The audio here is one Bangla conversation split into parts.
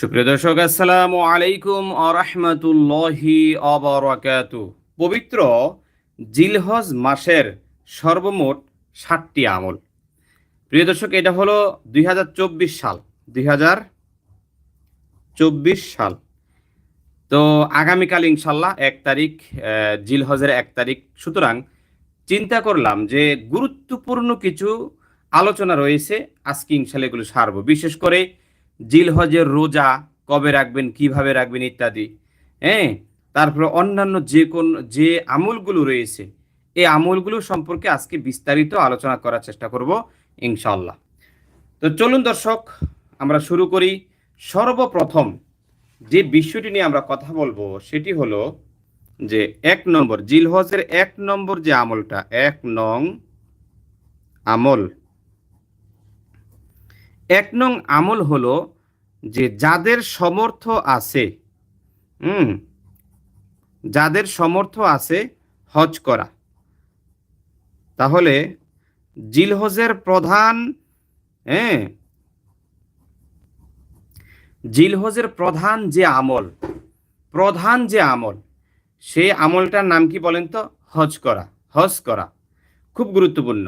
সুপ্রিয় দর্শক, আসসালামু আলাইকুম আরহামতুল্লাহি অবরাকাত পবিত্র জিলহজ মাসের সর্বমোট ষাটটি আমল। প্রিয় দর্শক, এটা হলো দুই হাজার চব্বিশ সাল, দুই হাজার চব্বিশ সাল। তো আগামীকাল ইনশাল্লাহ এক তারিখ জিলহজের এক তারিখ। সুতরাং চিন্তা করলাম যে গুরুত্বপূর্ণ কিছু আলোচনা রয়েছে, আজকে ইনশাল্লাহ এগুলো সারবো। বিশেষ করে জিলহজের রোজা কবে রাখবেন, কীভাবে রাখবেন ইত্যাদি। হ্যাঁ তারপরে অন্যান্য যে কোন, যে আমলগুলো রয়েছে, এই আমলগুলো সম্পর্কে আজকে বিস্তারিত আলোচনা করার চেষ্টা করব ইনশাল্লাহ তো চলুন দর্শক, আমরা শুরু করি। সর্বপ্রথম যে বিষয়টি নিয়ে আমরা কথা বলব, সেটি হলো যে এক নম্বর, জিলহজের এক নম্বর যে আমলটা, এক নং আমল। এক নং আমল হলো যে যাদের সমর্থ আছে, হুম, যাদের সমর্থ আছে হজ করা। তাহলে জিলহজের প্রধান হ্যাঁ জিলহজের প্রধান যে আমল, প্রধান যে আমল, সেই আমলটার নাম কি বলেন তো? হজ করা হজ করা। খুব গুরুত্বপূর্ণ।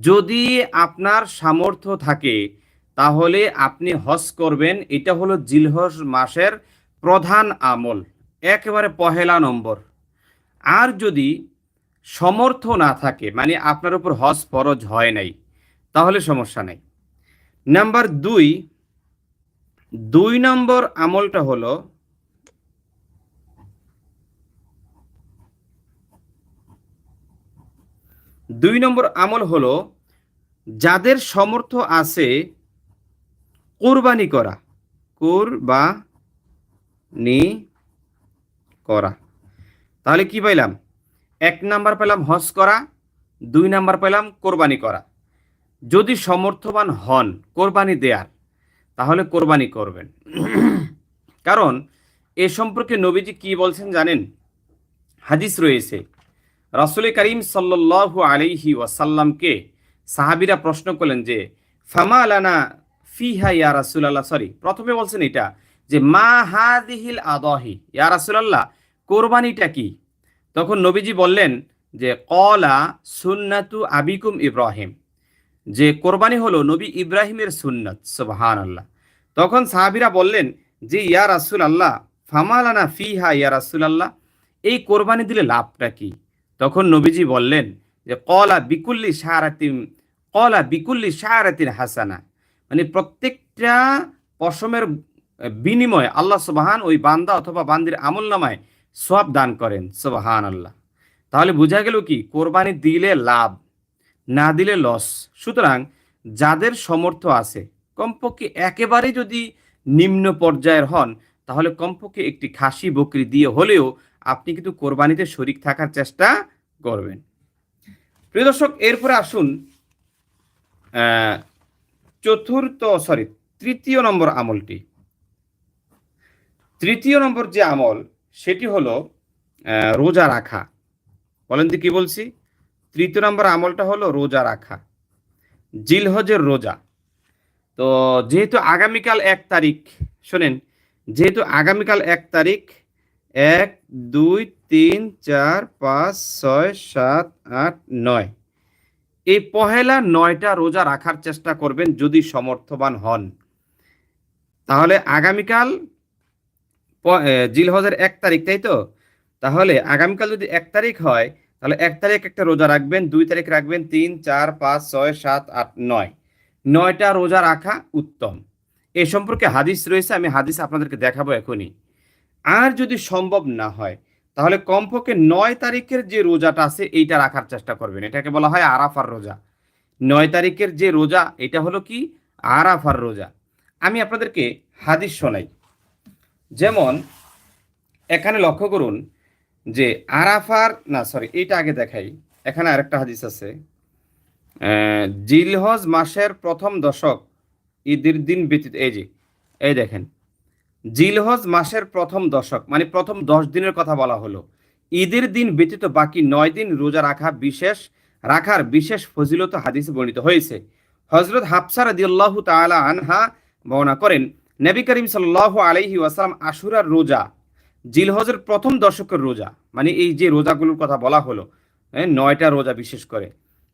যদি আপনার সামর্থ্য থাকে তাহলে আপনি হজ করবেন। এটা হলো জিলহজ মাসের প্রধান আমল, একেবারে পহেলা নম্বর। আর যদি সমর্থ না থাকে মানে আপনার উপর হজ ফরজ হয় নাই, তাহলে সমস্যা নাই। নাম্বার দুই দুই নম্বর আমলটা হলো দুই নম্বর আমল হলো যাদের সমর্থ আছে কোরবানি করা। কোরবানি করা। তাহলে কি পাইলাম? এক নাম্বার পেলাম হজ করা, দুই নাম্বার পেলাম কোরবানি করা। যদি সমর্থবান হন কোরবানি দেয়ার, তাহলে কোরবানি করবেন। কারণ এ সম্পর্কে নবীজি কি বলছেন জানেন? হাদিস রয়েছে, রাসুল করিম সাল্লাল্লাহু আলাইহি ওয়াসাল্লামকে সাহাবিরা প্রশ্ন করলেন যে, ফামা আলানা ফিহা ইয়া রাসুলাল্লাহ সরি প্রথমে বলছেন এটা, যে মা হাদিহিল আদহি, ইয়া রাসুলাল্লাহ, কোরবানিটা কি? তখন নবীজি বললেন যে কলা সুন্নাতু আবিকুম ইব্রাহিম, যে কোরবানি হলো নবী ইব্রাহিমের সুন্নত সুবহান আল্লাহ তখন সাহাবিরা বললেন যে, ইয়া রাসুল আল্লাহ ফামালানা ফিহা ইয়া রাসুল আল্লাহ এই কোরবানি দিলে লাভটা কি? তখন নবীজি বললেন যে কলা বিকুল্লি সাহারাতিম কলা বিকুল্লি সাহারাতিন হাসানা মানে প্রত্যেকটা পশমের বিনিময়ে আল্লাহ সুবাহান ওই বান্দা অথবা বান্দির আমল নামায় সব দান করেন সুবাহান আল্লাহ তাহলে বোঝা গেল কি? কোরবানি দিলে লাভ, না দিলে লস সুতরাং যাদের সমর্থ আছে, কমপক্ষে একেবারে যদি নিম্ন পর্যায়ের হন, তাহলে কমপক্ষে একটি খাসি, বকরি দিয়ে হলেও আপনি কিন্তু কোরবানিতে শরিক থাকার চেষ্টা করবেন। প্রিয় দর্শক, এরপরে আসুন চতুর্থ সরি তৃতীয় নম্বর আমলটি। তৃতীয় নম্বর যে আমল, সেটি হলো রোজা রাখা। বলেন তো কি বলছি? তৃতীয় নম্বর আমলটা হলো রোজা রাখা। জিলহজের রোজা। তো যেহেতু আগামীকাল এক তারিখ, শোনেন, যেহেতু আগামীকাল এক তারিখ, এক, দুই, তিন, চার, পাঁচ, ছয়, সাত, আট, নয়। এই পহেলা নয়টা রোজা রাখার চেষ্টা করবেন যদি সমর্থবান হন। তাহলে আগামীকাল জিলহজের এক তারিখ, তাই তো? তাহলে আগামীকাল যদি এক তারিখ হয়, তাহলে এক তারিখ একটা রোজা রাখবেন, দুই তারিখ রাখবেন, তিন, চার, পাঁচ, ছয়, সাত, আট, নয়। নয়টা রোজা রাখা উত্তম। এ সম্পর্কে হাদিস রয়েছে, আমি হাদিস আপনাদেরকে দেখাবো এখনই। আর যদি সম্ভব না হয় তাহলে কমপক্ষে নয় তারিখের যে রোজাটা আছে, এইটা রাখার চেষ্টা করবেন। এটাকে বলা হয় আরাফার রোজা। নয় তারিখের যে রোজা, এটা হলো কি? আরাফার রোজা। আমি আপনাদেরকে হাদিস শোনাই। যেমন, এখানে লক্ষ্য করুন যে আরাফার, না সরি এইটা আগে দেখাই। এখানে আরেকটা হাদিস আছে। জিলহজ মাসের প্রথম দশক, ঈদের দিন ব্যতীত, এই যে, এই দেখেন। জিলহজ মাসের প্রথম দশক মানে প্রথম দশ দিনের কথা বলা হলো। ঈদের দিন ব্যতীত বাকি নয় দিন রোজা রাখা বিশেষ, রাখার বিশেষ ফজিলত হাদিসে বর্ণিত হয়েছে। হজরত হাফসা রাদিয়াল্লাহু তাআলা আনহা বর্ণনা করেন, নবী করিম সাল্লাহ আলহি ওয়াসালাম আশুরার রোজা, জিলহজের প্রথম দশকের রোজা মানে এই যে রোজাগুলোর কথা বলা হলো নয়টা রোজা বিশেষ করে।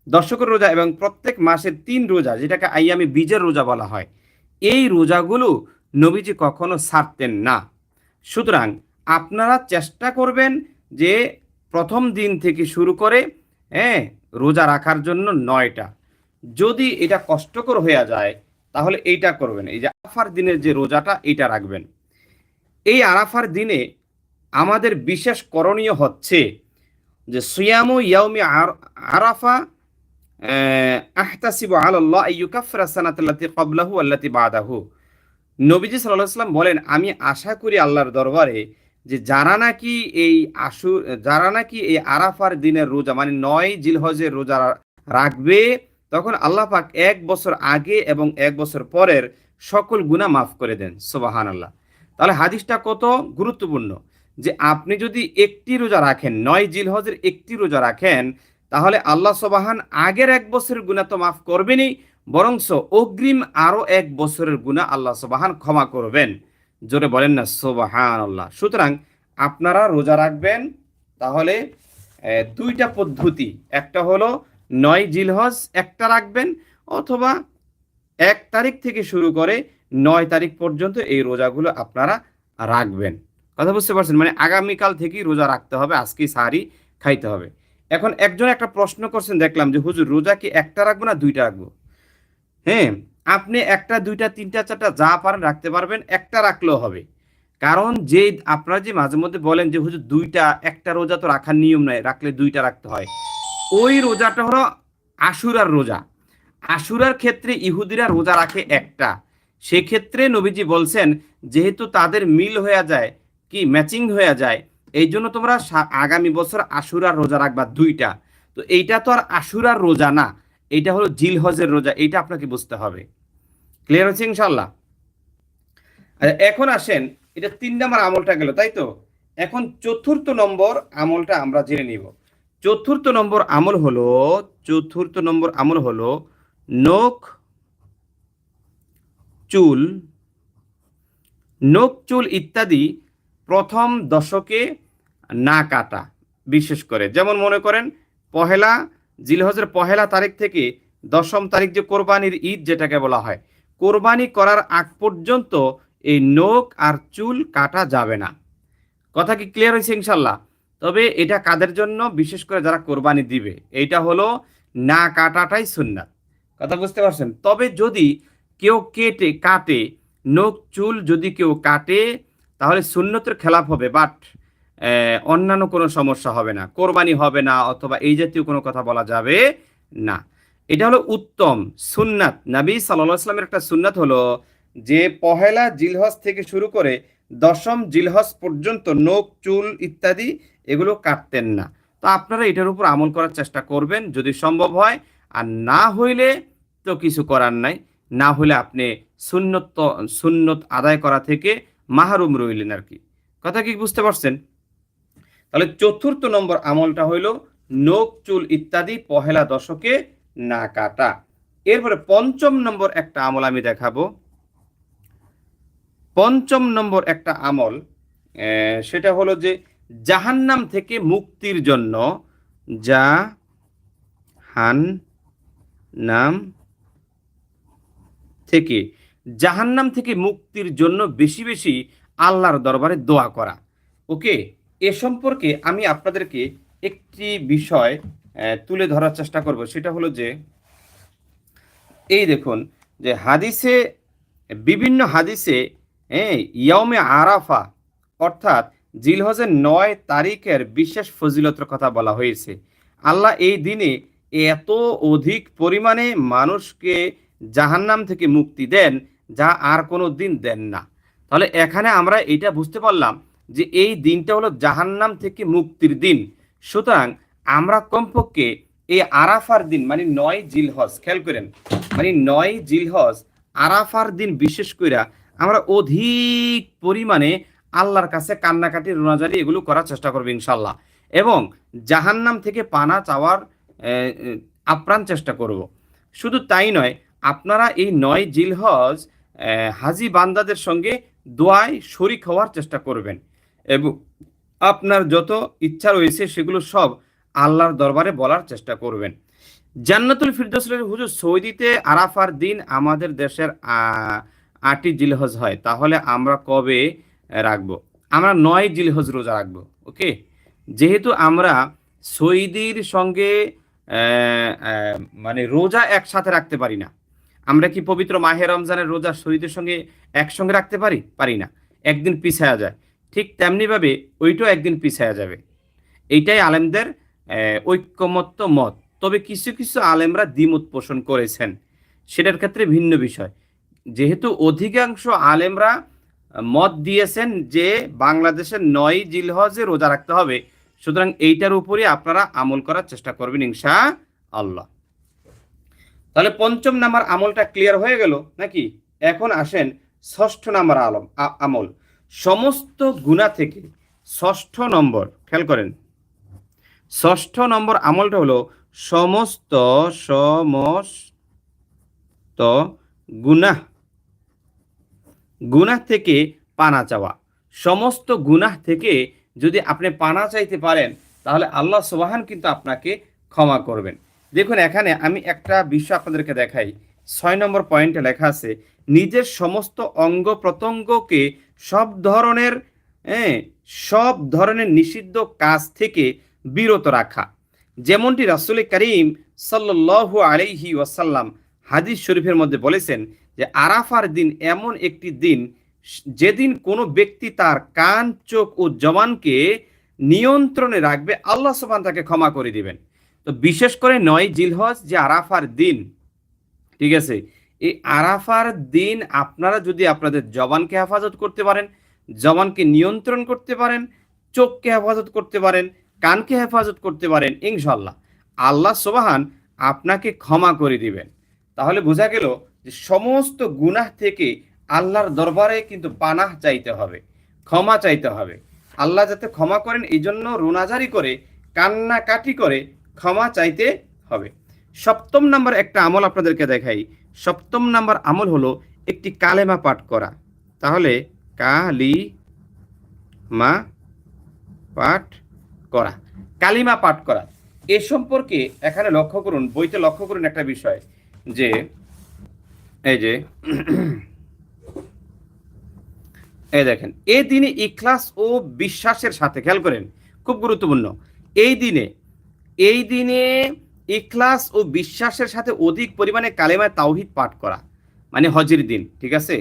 দশকের রোজা এবং প্রত্যেক মাসের তিন রোজা, যেটাকে আইয়ামি বীজের রোজা বলা হয়, এই রোজাগুলো নবীজি কখনো ছাড়তেন না। সুতরাং আপনারা চেষ্টা করবেন যে প্রথম দিন থেকে শুরু করে হ্যাঁ রোজা রাখার জন্য নয়টা। যদি এটা কষ্টকর হয়ে যায় তাহলে এইটা করবেন। এই যে আরাফার দিনের যে রোজাটা এইটা রাখবেন। এই আরাফার দিনে আমাদের বিশেষ করণীয় হচ্ছে যে সুয়ামু ইয়াউমি আর- আরাফা আহ, আহতাসিবু আলাল্লাহ আইয়ুকাফিরা সানাতাল্লাতি ক্বাবলাহু আল্লাতি বাদাহু। নবীজি সাল্লাম বলেন, আমি আশা করি আল্লাহর দরবারে যে যারা নাকি এই আশু যারা নাকি এই আরাফার দিনের রোজা মানে নয় জিলহজের রোজা রাখবে, তখন আল্লাহ পাক এক বছর আগে এবং এক বছর পরের সকল গুনাহ মাফ করে দেন। সুবাহান আল্লাহ তাহলে হাদিসটা কত গুরুত্বপূর্ণ? যে আপনি যদি একটি রোজা রাখেন, নয় জিলহজের একটি রোজা রাখেন, তাহলে আল্লাহ সবাহান আগের এক বছরের গুণা তো মাফ করবেনই বরংস অগ্রিম আরও এক বছরের গুণা আল্লাহ সবাহান ক্ষমা করবেন। জোরে বলেন না সোবাহান আল্লাহ সুতরাং আপনারা রোজা রাখবেন, তাহলে দুইটা পদ্ধতি। একটা হলো নয় জিলহজ, একটা রাখবেন, অথবা এক তারিখ থেকে শুরু করে নয় তারিখ পর্যন্ত এই রোজাগুলো আপনারা রাখবেন। কথা বুঝতে পারছেন? মানে আগামীকাল থেকেই রোজা রাখতে হবে, আজকেই সারি খাইতে হবে। এখন একজন একটা প্রশ্ন করছেন, দেখলাম যে, হুজুর, রোজা কি একটা রাখব না দুইটা রাখব? হ্যাঁ আপনি একটা, দুইটা, তিনটা, চারটা যা পারেন রাখতে পারবেন, একটা রাখলেও হবে। কারণ যে আপনারা যে মাঝে মধ্যে বলেন যে, হুজুর, দুইটা, একটা রোজা তো রাখার নিয়ম নাই, রাখলে দুইটা রাখতে হয়। ওই রোজাটা হলো আশুরার রোজা। আশুরার ক্ষেত্রে ইহুদিরা রোজা রাখে একটা। সেক্ষেত্রে নবীজি বলছেন, যেহেতু তাদের মিল হয়ে যায়, কি ম্যাচিং হয়ে যায়, এই জন্য তোমরা আগামী বছর আশুরার রোজা রাখবা দুইটা। তো এইটা তো আর আশুরার রোজা না। এইটা হলো জিল হজের রোজা এটা আপনাকে বুঝতে হবে। ক্লিয়ার হচ্ছে ইনশাল্লাহ এখন আসেন, এটা তিন নম্বর আমলটা গেল, তাই তো? এখন চতুর্থ নম্বর আমলটা আমরা জেনে নিব। চতুর্থ নম্বর আমল হলো, চতুর্থ নম্বর আমল হলো, নখ, চুল নখ, চুল ইত্যাদি প্রথম দশকে না কাটা, বিশেষ করে। যেমন মনে করেন, পহেলা জিলহজের পহেলা তারিখ থেকে দশম তারিখ যে কোরবানির ঈদ যেটাকে বলা হয়, কোরবানি করার আগ পর্যন্ত এই নখ আর চুল কাটা যাবে না। কথা কি ক্লিয়ার হয়েছে ইনশাল্লাহ তবে এটা কাদের জন্য? বিশেষ করে যারা কোরবানি দিবে। এইটা হলো না কাটাটাই সুন্নাত। কথা বুঝতে পারছেন? তবে যদি কেউ কেটে, কাটে, নখ, চুল যদি কেউ কাটে, তাহলে সুন্নতের খেলাপ হবে। বাট অন্যান্য কোনো সমস্যা হবে না, কোরবানি হবে না, অথবা এই জাতীয় কোনো কথা বলা যাবে না। এটা হলো উত্তম সুন্নাত। নবী সাল্লাহ আসলামের একটা সুন্নাত হলো যে পহেলা জিলহজ থেকে শুরু করে দশম জিলহজ পর্যন্ত নখ, চুল ইত্যাদি এগুলো কাটতেন না। তো আপনারা এটার উপর আমল করার চেষ্টা করবেন যদি সম্ভব হয়। আর না হইলে তো কিছু করার নাই। না হলে আপনি সুন্নত সুন্নত আদায় করা থেকে মাহরুম রইলেন আর কি। কথা কি বুঝতে পারছেন? তাহলে চতুর্থ নম্বর আমলটা হইল নখ, চুল ইত্যাদি পহেলা দশকে না কাটা। এরপরে পঞ্চম নম্বর একটা আমল আমি দেখাবো। পঞ্চম নম্বর একটা আমল সেটা হলো যে জাহান্নাম থেকে মুক্তির জন্য যা হান নাম থেকে, জাহান্নাম থেকে মুক্তির জন্য বেশি বেশি আল্লাহর দরবারে দোয়া করা। ওকে? এ সম্পর্কে আমি আপনাদেরকে একটি বিষয় তুলে ধরার চেষ্টা করব। সেটা হলো যে, এই দেখুন যে হাদিসে, বিভিন্ন হাদিসে হ্যাঁ ইয়মে আরাফা, অর্থাৎ জিলহজের নয় তারিখের বিশেষ ফজিলতের কথা বলা হয়েছে। আল্লাহ এই দিনে এত অধিক পরিমাণে মানুষকে জাহান্নাম থেকে মুক্তি দেন, যা আর কোনো দিন দেন না। তাহলে এখানে আমরা এটা বুঝতে পারলাম যে এই দিনটা হলো জাহান্নাম থেকে মুক্তির দিন। সুতরাং আমরা কমপক্ষে এই আরাফার দিন মানে নয় জিলহজ, খেয়াল করেন মানে নয় জিলহজ আরাফার দিন বিশেষ করে আমরা অধিক পরিমাণে আল্লাহর কাছে কান্নাকাটি, রোনাজারি এগুলো করার চেষ্টা করব ইনশাল্লাহ। এবং জাহান্নাম থেকে পানা চাওয়ার আপ্রাণ চেষ্টা করব। শুধু তাই নয়, আপনারা এই নয় জিলহজ হাজি বান্দাদের সঙ্গে দোয়ায় শরিক হওয়ার চেষ্টা করবেন। এবং আপনার যত ইচ্ছা রয়েছে সেগুলো সব আল্লাহর দরবারে বলার চেষ্টা করবেন। জান্নাতুল ফিরদৌসের হুজুর সৌদিতে আরাফার দিন আমাদের দেশের আটই জিলহজ হয়। তাহলে আমরা কবে রাখব? আমরা নয় জিলহজ রোজা রাখব, ওকে? যেহেতু আমরা সৌদির সঙ্গে মানে রোজা একসাথে রাখতে পারি না। আমরা কি পবিত্র মাহে রমজানের রোজা শহীদের সঙ্গে একসঙ্গে রাখতে পারি? পারি না। একদিন পিছায়া যায়। ঠিক তেমনিভাবে ওইটাও একদিন পিছায়া যাবে। এইটাই আলেমদের ঐক্যমত্য মত। তবে কিছু কিছু আলেমরা দ্বিমত পোষণ করেছেন। সেটার ক্ষেত্রে ভিন্ন বিষয়। যেহেতু অধিকাংশ আলেমরা মত দিয়েছেন যে বাংলাদেশের নয় জিলহজে রোজা রাখতে হবে, সুতরাং এইটার উপরে আপনারা আমল করার চেষ্টা করবেন ইনশা আল্লাহ। তাহলে পঞ্চম নাম্বার আমলটা ক্লিয়ার হয়ে গেল নাকি? এখন আসেন ষষ্ঠ নাম্বার আলম আমল। সমস্ত গুণা থেকে ষষ্ঠ নম্বর, খেয়াল করেন। ষষ্ঠ নম্বর আমলটা হলো সমস্ত সমস্ত গুনাহ গুনাহ থেকে পানা চাওয়া। সমস্ত গুনাহ থেকে যদি আপনি পানা চাইতে পারেন, তাহলে আল্লাহ সুবাহান কিন্তু আপনাকে ক্ষমা করবেন। দেখুন, এখানে আমি একটা বিষয় আপনাদেরকে দেখাই। ছয় নম্বর পয়েন্টে লেখা আছে, নিজের সমস্ত অঙ্গ প্রত্যঙ্গকে সব ধরনের হ্যাঁ সব ধরনের নিষিদ্ধ কাজ থেকে বিরত রাখা। যেমনটি রাসুল করিম সাল্লাল্লাহু আলাইহি ওয়াসাল্লাম হাদিস শরীফের মধ্যে বলেছেন যে, আরাফার দিন এমন একটি দিন, যেদিন কোনো ব্যক্তি তার কান, চোখ ও জবানকে নিয়ন্ত্রণে রাখবে, আল্লাহ সুবহান তাকে ক্ষমা করে দিবেন। তো বিশেষ করে নয় জিলহজ, যে আরাফার দিন, ঠিক আছে? এই আরাফার দিন আপনারা যদি আপনাদের জবানকে হেফাজত করতে পারেন, জবানকে নিয়ন্ত্রণ করতে পারেন, চোখকে হেফাজত করতে পারেন, কানকে হেফাজত করতে পারেন ইনশাল্লাহ আল্লাহ সোবাহান আপনাকে ক্ষমা করে দিবেন। তাহলে বোঝা গেল যে সমস্ত গুনাহ থেকে আল্লাহর দরবারে কিন্তু পানাহ চাইতে হবে, ক্ষমা চাইতে হবে। আল্লাহ যাতে ক্ষমা করেন এই জন্য রোনাজারি করে, কান্নাকাটি করে ক্ষমা চাইতে হবে। সপ্তম নাম্বার একটা আমল আপনাদেরকে দেখাই সপ্তম নাম্বার আমল হলো একটি কালেমা পাঠ করা। তাহলে কালি মা পাঠ করা, কালিমা পাঠ করা। এ সম্পর্কে এখানে লক্ষ্য করুন, বইতে লক্ষ্য করুন একটা বিষয় যে, এই যে, এই দেখেন এই দিনে ইখলাস ও বিশ্বাসের সাথে, খেয়াল করেন, খুব গুরুত্বপূর্ণ। এই দিনে এই দিনে ইখলাস ও বিশ্বাসের সাথে অধিক পরিমাণে কালেমায় তাওহিদ পাঠ করা মানে হজির দিন, ঠিক আছে?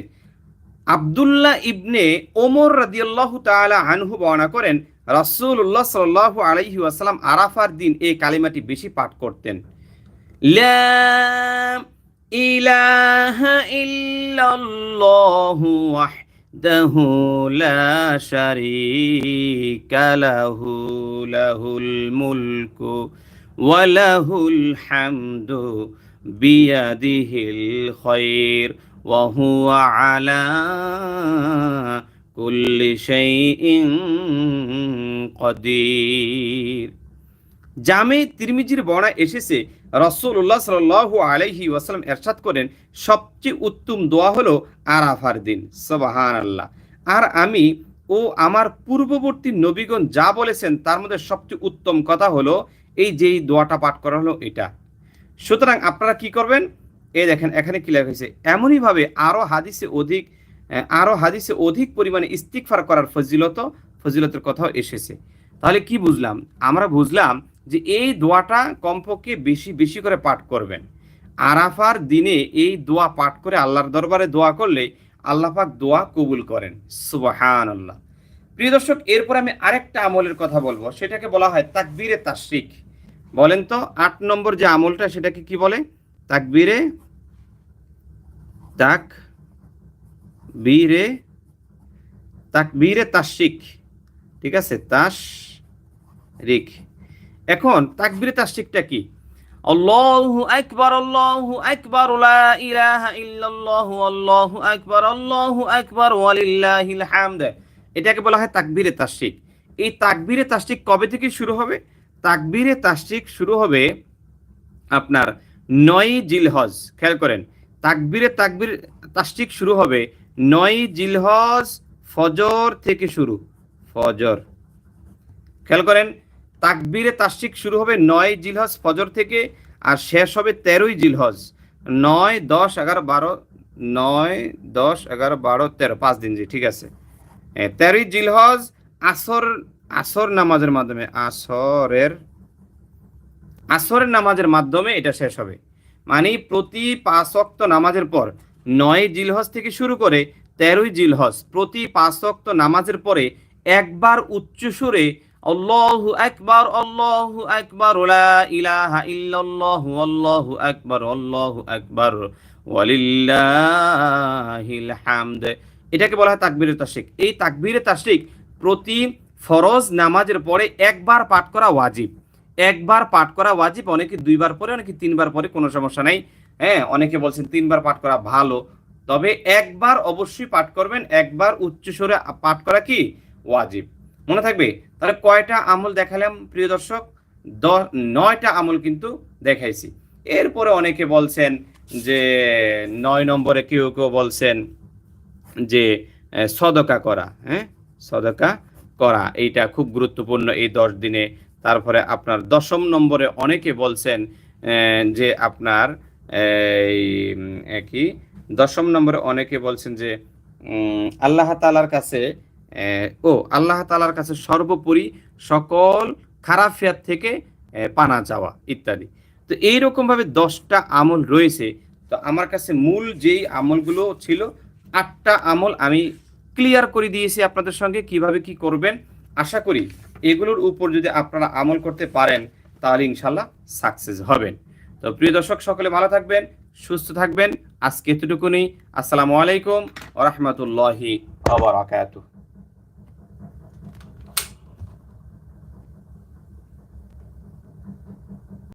আবদুল্লাহ ইবনে ওমর রাদিয়াল্লাহু তাআলা আনহু বর্ণনা করেন, রাসূলুল্লাহ সাল্লাল্লাহু আলাইহি ওয়াসাল্লাম আরাফার দিন এই কালিমাটি বেশি পাঠ করতেন। লা ইলাহা ইল্লাল্লাহু ওয়াহদাহু লা শারীকা লাহু, লাহুল মুলকু ওয়া লাহুল হামদু বিয়াদিহিল খায়র ওয়া হুয়া আলা কুল্লি শাইইন কদির। জামে তিরমিজির বর্ণা এসেছে রসুল্লাহ সাল্লাল্লাহু আলাইহি ওয়াসাল্লাম এরশাদ করেন, সবচেয়ে উত্তম দোয়া হলো আরাফার দিন সবাহান আল্লাহ আর আমি ও আমার পূর্ববর্তী নবীগণ যা বলেছেন তার মধ্যে সবচেয়ে উত্তম কথা হলো এই যেই দোয়াটা পাঠ করা হলো এটা। সুতরাং আপনারা কি করবেন? এই দেখেন, এখানে কি লেখা হয়েছে। এমনইভাবে আরও হাদিসে অধিক আরও হাদিসে অধিক পরিমাণে ইস্তিকফার করার ফজিলত, ফজিলতের কথাও এসেছে। তাহলে কি বুঝলাম? আমরা বুঝলাম যে এই দোয়াটা কমপক্ষে বেশি বেশি করে পাঠ করবেন। আরাফার দিনে এই দোয়া পাঠ করে আল্লাহর দরবারে দোয়া করলে আল্লাহ পাক দোয়া কবুল করেন। সুবাহান আল্লাহ প্রিয় দর্শক, এরপর আমি আরেকটা আমলের কথা বলব। সেটাকে বলা হয় তাকবীরে তাশরিক। বলেন তো, আট নম্বর যে আমলটা সেটাকে কি বলে? তাকবীরে, তাক, বীরে, তাকবীরে তাসিক ঠিক আছে? তাস রিক এখন তাকবীরে তাশরিকটা কি? আল্লাহু আকবার আল্লাহু আকবার, লা ইলাহা ইল্লাল্লাহু, আল্লাহু আকবার আল্লাহু আকবার, ওয়ালিল্লাহিল হামদ। এটাকে বলা হয় তাকবীরে তাসিক এই তাকবীরে তাশরিক কবে থেকে শুরু হবে? তাকবীরে তাশরিক শুরু হবে আপনার নয় জিলহজ, খেয়াল করেন। তাকবিরে তাকবির তাস্টিক শুরু হবে নয় জিলহজ ফজর থেকে শুরু, ফজর। খেয়াল করেন, তাকবিরে তাস্টিক শুরু হবে নয় জিলহজ ফজর থেকে আর শেষ হবে তেরোই জিলহজ। নয়, দশ, এগারো, বারো, নয়, দশ, এগারো, বারো, তেরো, পাঁচ দিন জি, ঠিক আছে। তেরোই জিলহজ আসর আসর নামাজের মাধ্যমে, আসরের আসরের নামাজের মাধ্যমে এটা শেষ হবে। মানে প্রতি পাঁচ ওয়াক্ত নামাজের পর নয় জিলহজ থেকে শুরু করে তেরোই জিলহজ প্রতি পাঁচ ওয়াক্ত নামাজের পরে একবার উচ্চ সুরে আল্লাহু আকবার আল্লাহু আকবার, লা ইলাহা ইল্লাল্লাহু, আল্লাহু আকবার আল্লাহু আকবার, ওয়ালিল্লাহিল হামদ। এটাকে বলা হয় তাকবীরে তাশরিক এই তাকবীরে তাশরিক প্রতি ফরজ নামাজের পরে একবার পাঠ করা ওয়াজিব। একবার পাঠ করা ওয়াজিব, অনেকে দুইবার পরে, অনেকে তিনবার পরে, কোনো সমস্যা নাই। হ্যাঁ অনেকে বলছেন তিনবার পাঠ করা ভালো। তবে একবার অবশ্যই পাঠ করবেন, একবার উচ্চ স্বরে পাঠ করা কি? ওয়াজিব। মনে থাকবে? তাহলে কয়টা আমল দেখালাম, প্রিয় দর্শক? নয়টা আমল কিন্তু দেখাইছি। এরপরে অনেকে বলছেন যে, নয় নম্বরে কেউ কেউ বলছেন যে সদকা করা হ্যাঁ? সদকা করা, এইটা খুব গুরুত্বপূর্ণ এই দশ দিনে। তারপরে আপনার দশম নম্বরে অনেকে বলছেন যে আপনার কি? দশম নম্বরে অনেকে বলছেন যে আল্লাহ তালার কাছে ও, আল্লাহ তালার কাছে সর্বোপরি সকল খারাফিয়াত থেকে পানা চাওয়া, ইত্যাদি। তো এইরকম ভাবে দশটা আমল রয়েছে। তো আমার কাছে মূল যেই আমলগুলো ছিল, আটটা আমল আমি ক্লিয়ার করে দিয়েছি আপনাদের সঙ্গে কীভাবে কি করবেন। আশা করি এগুলোর উপর যদি আপনারা আমল করতে পারেন, তাহলে ইনশাল্লাহ সাকসেস হবেন। তো প্রিয় দর্শক, সকলে ভালো থাকবেন, সুস্থ থাকবেন। আজকে এতটুকুনি। আসসালামু আলাইকুম রহমতুল্লাহি আবরাকাতুহ